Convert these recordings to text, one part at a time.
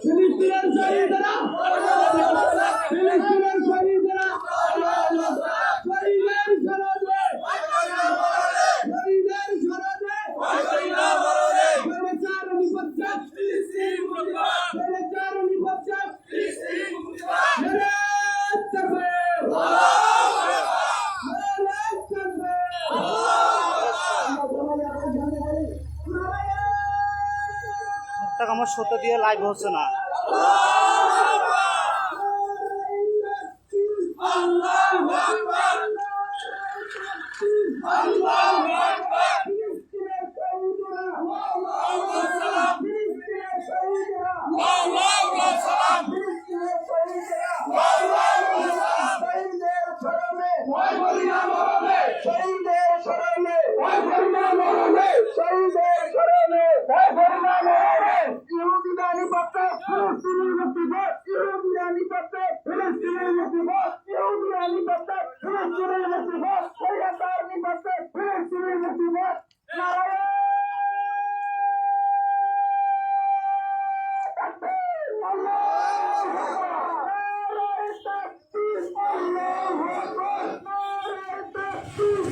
ফিলিস্তিনের শহীদরা ফিলিস্তিনের শহীদরা শহীদের আমার সত্য দিয়ে লাইভ হচ্ছে না।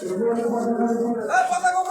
প্রতিবাদ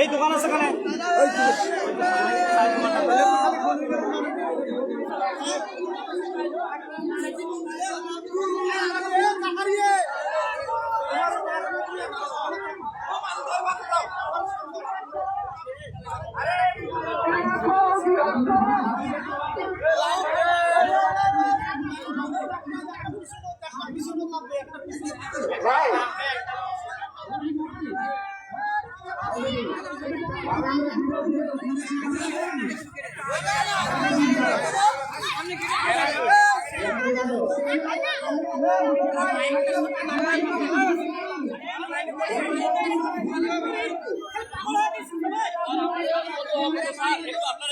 এই দোকান আছে এখানে। আপনারা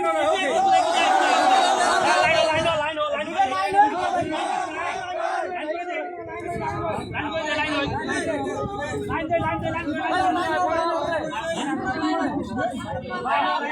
করি